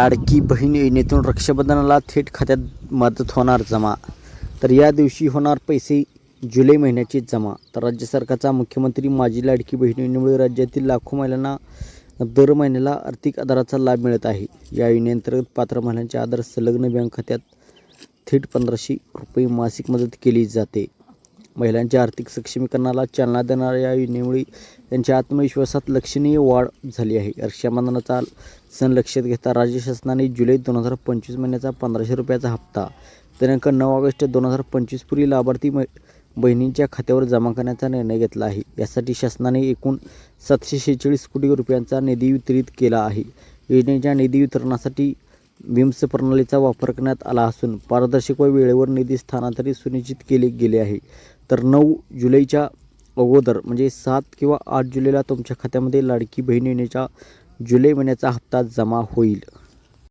लाडकी बहीण योजनेतून रक्षाबंधनाला थेट खात्यात मदत होणार जमा. तर या दिवशी होणार पैसे जुलै महिन्याचे जमा. तर राज्य सरकारचा मुख्यमंत्री माझी लाडकी बहीण योजनेमुळे राज्यातील लाखो महिलांना दर महिन्याला आर्थिक आधाराचा लाभ मिळत आहे. या योजनेअंतर्गत पात्र महिलांच्या आधार संलग्न बँक खात्यात थेट पंधराशे रुपये मासिक मदत केली जाते. महिलांच्या आर्थिक सक्षमीकरणाला चालना देणाऱ्या या योजनेमुळे त्यांच्या आत्मविश्वासात लक्षणीय वाढ झाली आहे. रक्षाबंधनाचा सण लक्षात घेता राज्य शासनाने जुलै दोन हजार पंचवीस महिन्याचा पंधराशे रुपयाचा हप्ता दिनांक नऊ ऑगस्ट दोन हजार पंचवीसपूर्वी लाभार्थी मै बहिणींच्या खात्यावर जमा करण्याचा निर्णय घेतला आहे. यासाठी शासनाने एकूण सातशे शेहेचाळीस कोटी रुपयांचा निधी वितरित केला आहे. योजनेच्या निधी वितरणासाठी विम्स प्रणालीचा वापर करण्यात आला असून पारदर्शक व वेळेवर निधी स्थानांतरित सुनिश्चित केले गेले आहे. तर नऊ जुलैच्या अगोदर म्हणजे सात किंवा आठ जुलैला तुमच्या खात्यामध्ये लाडकी बहीण येण्याच्या जुलै महिन्याचा हप्ता जमा होईल.